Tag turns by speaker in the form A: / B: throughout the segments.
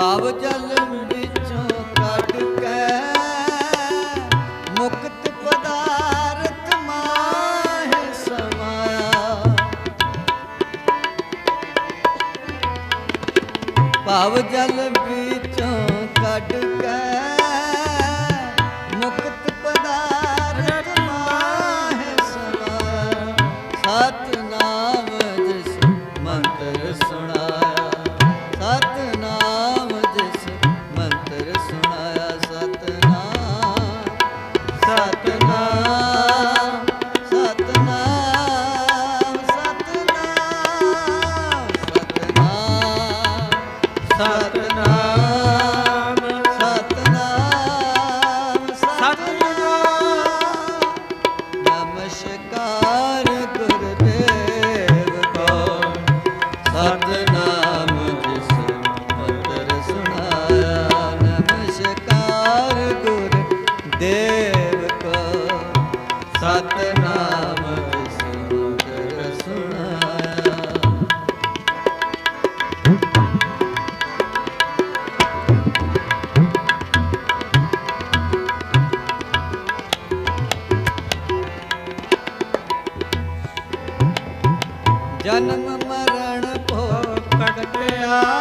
A: ਪਾਪ ਜਲ ਵਿੱਚੋਂ ਕੱਢ ਮੁਕਤ ਪਦਾਰਥ ਮਾਹਿ ਸਮਾਇਆ ਪਾਪ ਜਲਮ ਵਿੱਚੋਂ ਕੱਢ ਕੇ ਕੱਟਿਆ।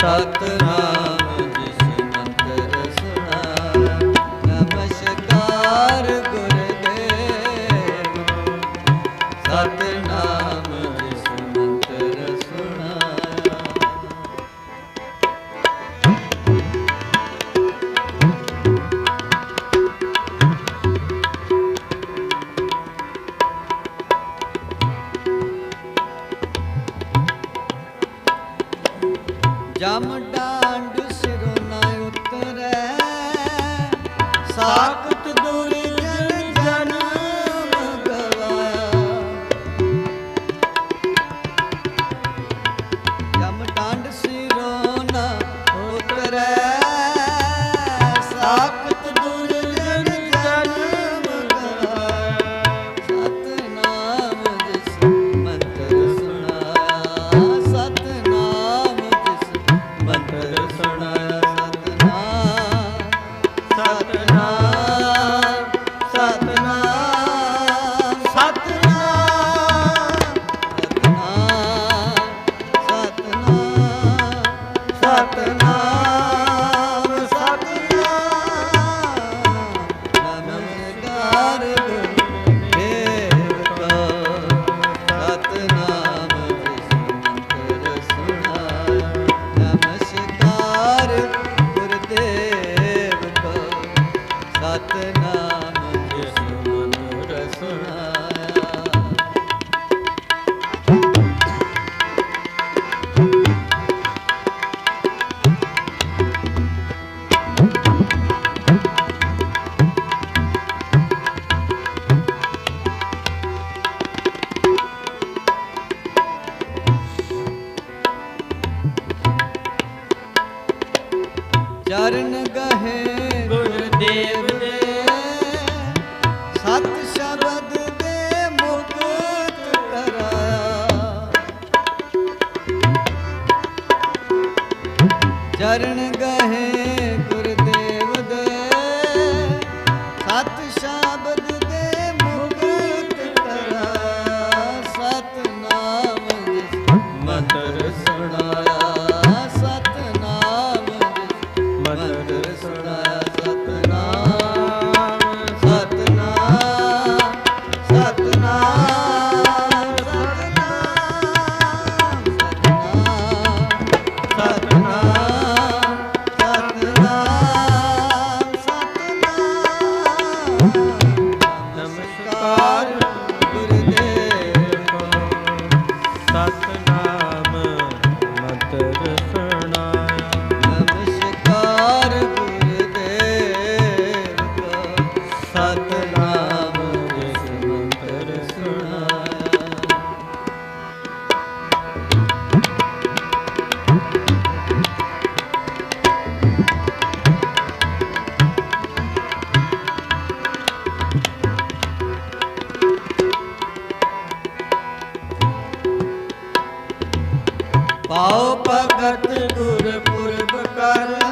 A: ਸਤਨਾਮ ਕਰਨ ਗਹੇ ਨਮਸਕਾਰ। ਆਓ ਭਗਤ ਗੁਰਪੁਰਬ ਕਰ